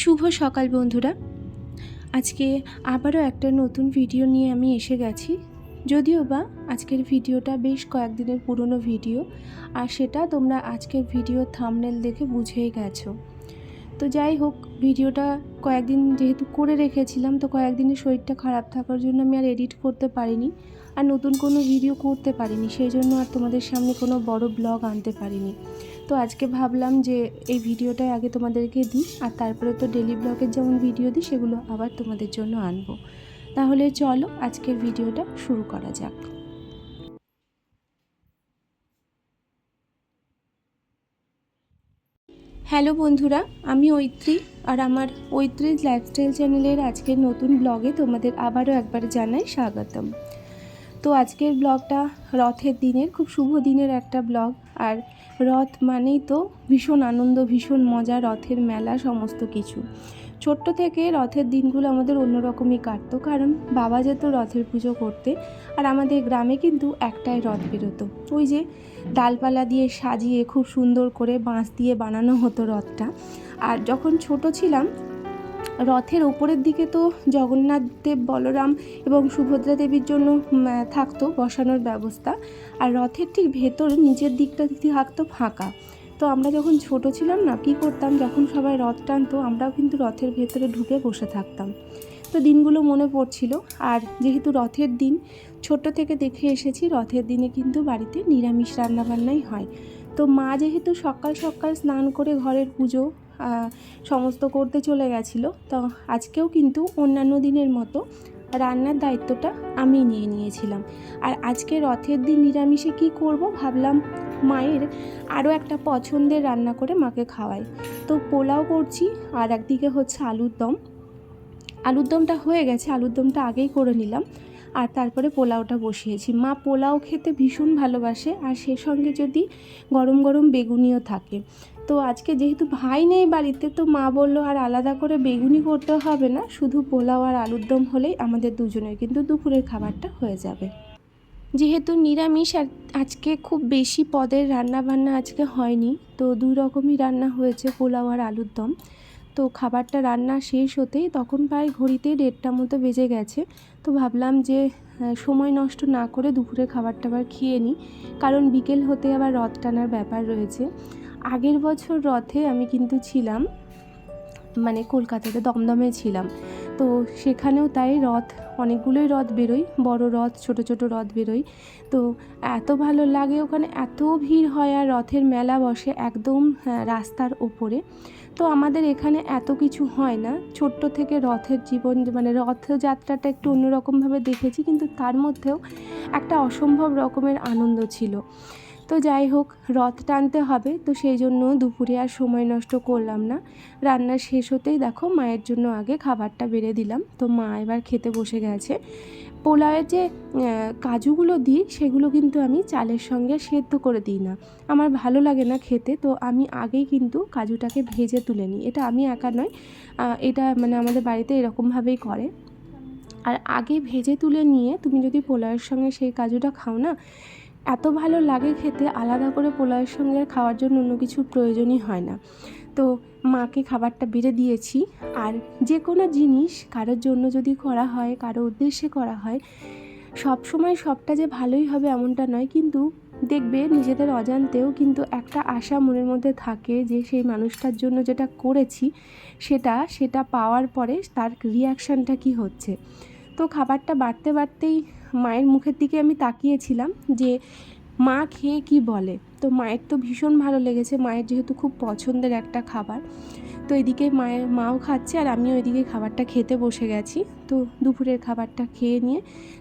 শুভ সকাল বন্ধুরা। আজকে আবারও একটা নতুন ভিডিও নিয়ে আমি এসে গেছি। যদিও বা আজকের ভিডিওটা বেশ কয়েকদিনের পুরনো ভিডিও, আর সেটা তোমরা আজকের ভিডিও থামনেল দেখে বুঝেই গেছো। তো যাই হোক, ভিডিওটা কয়েকদিন যেহেতু করে রেখেছিলাম, তো কয়েকদিনের শরীরটা খারাপ থাকার জন্য আমি আর এডিট করতে পারিনি, আর নতুন কোনো ভিডিও করতে পারিনি, সেই জন্য আর তোমাদের সামনে কোনো বড় ব্লগ আনতে পারিনি। তো আজকে ভাবলাম যে এই ভিডিওটাই আগে তোমাদেরকে দিই, আর তারপরে তো ডেলি ব্লগের যেমন ভিডিও দিই, সেগুলো আবার তোমাদের জন্য আনব। তাহলে চলো আজকের ভিডিওটা শুরু করা যাক। হ্যালো বন্ধুরা, আমি ঐত্রী, আর আমার ঐত্রীজ লাইফস্টাইল চ্যানেলের আজকের নতুন ব্লগে তোমাদের আবারও একবার জানাই স্বাগতম। তো আজকের ব্লগটা রথের দিনের, খুব শুভ দিনের একটা ব্লগ। আর রথ মানেই তো ভীষণ আনন্দ, ভীষণ মজা, রথের মেলা, সমস্ত কিছু। ছোট্ট থেকে রথের দিনগুলো আমাদের অন্যরকমই কাটতো, কারণ বাবা যেত রথের পুজো করতে, আর আমাদের গ্রামে কিন্তু একটাই রথ বেরোতো। ওই যে ডালপালা দিয়ে সাজিয়ে খুব সুন্দর করে বাঁশ দিয়ে বানানো হতো রথটা। আর যখন ছোট ছিলাম রথের ওপরের দিকে তো জগন্নাথ দেব, বলরাম এবং সুভদ্রা দেবীর জন্য থাকতো বসানোর ব্যবস্থা। আর রথের ঠিক ভেতর, নিচের দিকটা থাকতো ফাঁকা। তো আমরা যখন ছোট ছিলাম না, কি করতাম? যখন সবাই রথ টানতো, আমরাও কিন্তু রথের ভেতরে ঢুকে বসে থাকতাম। তো দিনগুলো মনে পড়ছিল। আর যেহেতু রথের দিন, ছোট থেকে দেখে এসেছি, রথের দিনে কিন্তু বাড়িতে নিরামিষ রান্নাবান্নাই হয়। তো মা যেহেতু সকাল সকাল স্নান করে ঘরের পুজো সমস্ত করতে চলে গেছিল। তো আজকেও কিন্তু অন্যান্য দিনের মতো রান্নার দায়িত্বটা আমি নিয়ে নিয়েছিলাম। আর আজকে রথের দিন নিরামিষে কি করব ভাবলাম মায়ের আরও একটা পছন্দের রান্না করে মাকে খাওয়াই। তো পোলাও করছি আর একদিকে হচ্ছে আলুর দম। আলুর দমটা হয়ে গেছে, আলুর দমটা আগেই করে নিলাম। আর তারপরে পোলাওটা বসিয়েছি। মা পোলাও খেতে ভীষণ ভালোবাসে। আর সে সঙ্গে যদি গরম গরম বেগুনিও থাকে। তো আজকে যেহেতু ভাই নেই বাড়িতে, তো মা বলল আর আলাদা করে বেগুনি করতে হবে না, শুধু পোলাও আর আলুর দম হলেই আমাদের দুজনের কিন্তু দুপুরের খাবারটা হয়ে যাবে। যেহেতু নিরামিষ আর আজকে খুব বেশি পদের রান্না বান্না আজকে হয়নি, তো দুই রকমই রান্না হয়েছে, পোলাও আর আলুর দম। তো খাবারটা রান্না শেষ হতেই তখন প্রায় ঘড়িতে দেড়টা মতো বেজে গেছে, তো ভাবলাম যে সময় নষ্ট না করে দুপুরে খাবারটা আবার খেয়ে নিই, কারণ বিকেল হতে আবার রথ টানার ব্যাপার রয়েছে। আগের বছর রথে আমি কিন্তু ছিলাম মানে কলকাতাতে দমদমে ছিলাম। তো সেখানেও তাই রথ অনেকগুলোই রথ বেরোয় বড় রথ ছোট ছোট রথ বেরোয়। তো এত ভালো লাগে ওখানে এত ভিড় হয় আর রথের মেলা বসে একদম হ্যাঁ, রাস্তার ওপরে। তো আমাদের এখানে এত কিছু হয় না ছোট্ট থেকে রথের জীবন মানে রথযাত্রাটা একটু অন্যরকমভাবে দেখেছি কিন্তু তার মধ্যেও একটা অসম্ভব রকমের আনন্দ ছিল। তো যাই হোক, রথ টানতে হবে, তো সেই জন্য দুপুরে আর সময় নষ্ট করলাম না। রান্না শেষ হতেই দেখো মায়ের জন্য আগে খাবারটা বেড়ে দিলাম, তো মা এবার খেতে বসে গেছে। পোলাওয়ের যে কাজুগুলো দিই, সেগুলো কিন্তু আমি চালের সঙ্গে সেদ্ধ করে দিই না। আমার ভালো লাগে না খেতে, তো আমি আগেই কিন্তু কাজুটাকে ভেজে তুলে নিই। এটা আমি একা নয় এটা মানে আমাদের বাড়িতে এরকমভাবেই করে। আর আগে ভেজে তুলে নিয়ে তুমি যদি পোলাওয়ের সঙ্গে সেই কাজুটা খাও না এত ভালো লাগে খেতে, আলাদা করে পোলাওয়ের সঙ্গে খাওয়ার জন্য অন্য কিছু প্রয়োজনই হয় না। তো মাকে খাবারটা বেড়ে দিয়েছি। আর যে কোনো জিনিস কারোর জন্য যদি করা হয়, কারও উদ্দেশ্যে করা হয় সব সময় সবটা যে ভালোই হবে এমনটা নয়, কিন্তু দেখবে নিজেদের অজান্তেও কিন্তু একটা আশা মনের মধ্যে থাকে যে সেই মানুষটার জন্য যেটা করেছি, সেটা সেটা পাওয়ার পরে তার রিয়াকশানটা কি হচ্ছে। তো খাবারটা বাড়তে বাড়তেই মায়ের মুখের দিকে আমি তাকিয়েছিলাম যে, মা খেয়ে কি বলে? তো মায়ের তো ভীষণ ভালো লেগেছে, মায়ের যেহেতু খুব পছন্দের একটা খাবার। তো এদিকে মায়ের মাও খাচ্ছে আর আমিও এদিকে খাবারটা খেতে বসে গেছি। তো দুপুরের খাবারটা খেয়ে নিয়ে,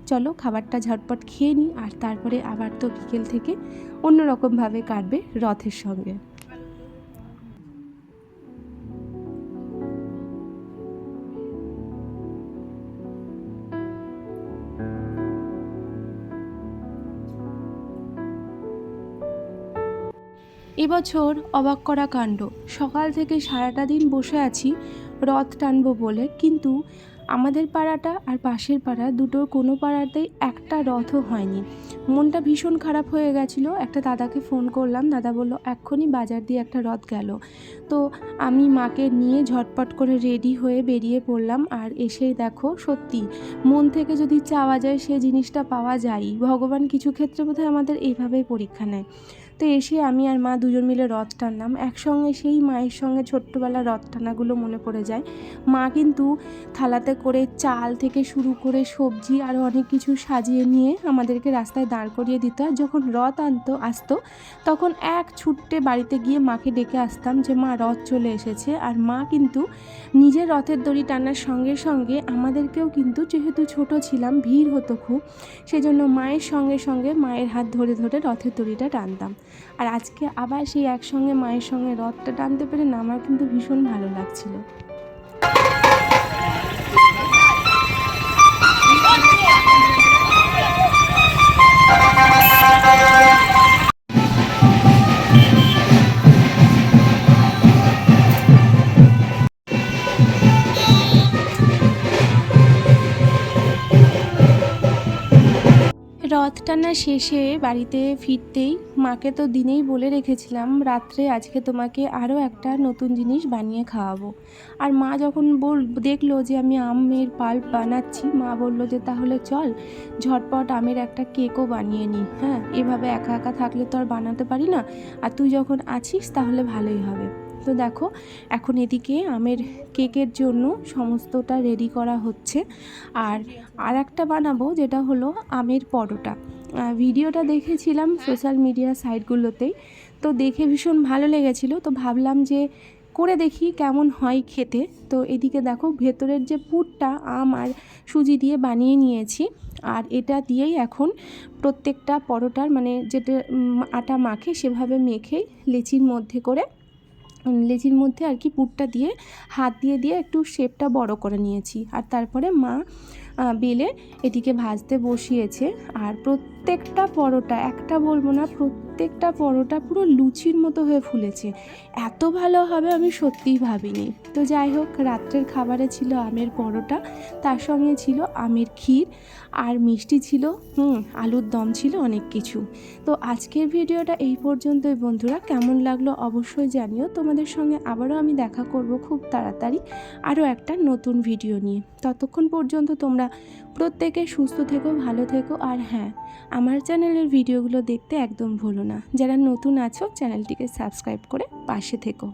চলো খাবারটা ঝটপট খেয়ে নিই আর তারপরে আবার তো বিকেল থেকে অন্য রকমভাবে কাটবে রথের সঙ্গে। এবছর অবাক করা কাণ্ড। সকাল থেকে সারাটা দিন বসে আছি, রথ টানবো বলে। কিন্তু আমাদের পাড়াটা আর পাশের পাড়া দুটোর কোনো পাড়াতেই একটা রথও হয়নি। মনটা ভীষণ খারাপ হয়ে গেছিল। একটা দাদাকে ফোন করলাম। দাদা বলল, এক্ষুনি বাজার দিয়ে একটা রথ গেল। তো আমি মাকে নিয়ে ঝটপট করে রেডি হয়ে বেরিয়ে পড়লাম। আর এসেই দেখো, সত্যি, মন থেকে যদি চাওয়া যায় সে জিনিসটা পাওয়া যায় ভগবান কিছু ক্ষেত্রে বোধহয় আমাদের এইভাবেই পরীক্ষা নেয়। তো এসে আমি আর মা দুজন মিলে রথ টানলাম। একসঙ্গে সেই মায়ের সঙ্গে ছোট্টবেলার রথ টানাগুলো মনে পড়ে যায়। মা কিন্তু থালাতে করে চাল থেকে শুরু করে সবজি আরও অনেক কিছু সাজিয়ে নিয়ে আমাদেরকে রাস্তায় দাঁড় করিয়ে দিত। আর যখন রথ আনতো, আসতো, তখন এক ছুট্টে বাড়িতে গিয়ে মাকে ডেকে আসতাম যে, মা, রথ চলে এসেছে। আর মা কিন্তু নিজের রথের দড়ি টানার সঙ্গে সঙ্গে আমাদেরকেও কিন্তু যেহেতু ছোট ছিলাম, ভিড় হতো খুব, সেজন্য মায়ের সঙ্গে সঙ্গে মায়ের হাত ধরে ধরে রথের দড়িটা টানতাম। আর আজকে আবার সেই একসঙ্গে মায়ের সঙ্গে রথটা টানতে পেরে না, আমার কিন্তু ভীষণ ভালো লাগছিল। রথ টানা শেষে বাড়িতে ফিরতেই মাকে তো দিনেই বলে রেখেছিলাম, রাত্রে আজকে তোমাকে আরও একটা নতুন জিনিস বানিয়ে খাওয়াবো। আর মা যখন বল, দেখল যে আমি আমের পাল্প বানাচ্ছি, মা বলল যে তাহলে চল, ঝটপট আমের একটা কেকও বানিয়ে নিই হ্যাঁ এভাবে একা একা থাকলে তো আর বানাতে পারি না। আর তুই যখন আছিস তাহলে ভালোই হবে। তো দেখো, এখন এদিকে আমের কেকের জন্য সমস্তটা রেডি করা হচ্ছে। আর আর একটা বানাবো, যেটা হলো আমের পরোটা। ভিডিওটা দেখেছিলাম সোশ্যাল মিডিয়া সাইটগুলোতেই তো দেখে ভীষণ ভালো লেগেছিলো। তো ভাবলাম যে করে দেখি কেমন হয় খেতে। তো এদিকে দেখো, ভেতরের যে পুরটা আম আর সুজি দিয়ে বানিয়ে নিয়েছি। আর এটা দিয়েই এখন প্রত্যেকটা পরোটার মানে যেটা আটা মাখে সেভাবে মেখেই লেচির মধ্যে করে লেচির মধ্যে আর কি পুরটা দিয়ে, হাত দিয়ে দিয়ে একটু শেপটা বড় করে নিয়েছি। আর তারপরে মা বেলে এটিকে ভাজতে বসিয়েছে। আর প্রত্যেকটা পরোটা, একটা বলব না, প্রত্যেকটা পরোটা পুরো লুচির মতো হয়ে ফুলেছে। এত ভালো হবে আমি সত্যিই ভাবিনি। তো যাই হোক, রাত্রের খাবারে ছিল আমের পরোটা, তার সঙ্গে ছিল আমের ক্ষীর, আর মিষ্টি ছিল, হুম, আলুর দম ছিল অনেক কিছু। তো আজকের ভিডিওটা এই পর্যন্তই বন্ধুরা। কেমন লাগল অবশ্যই জানিও। তোমাদের সঙ্গে আবারও আমি দেখা করব খুব তাড়াতাড়ি আরও একটা নতুন ভিডিও নিয়ে। ততক্ষণ পর্যন্ত তোমরা প্রত্যেকে সুস্থ থেকো, ভালো থেকো। আর হ্যাঁ আমার চ্যানেলের ভিডিওগুলো দেখতে একদম ভুলো না। যারা নতুন আছো, চ্যানেলটিকে সাবস্ক্রাইব করে পাশে থেকো।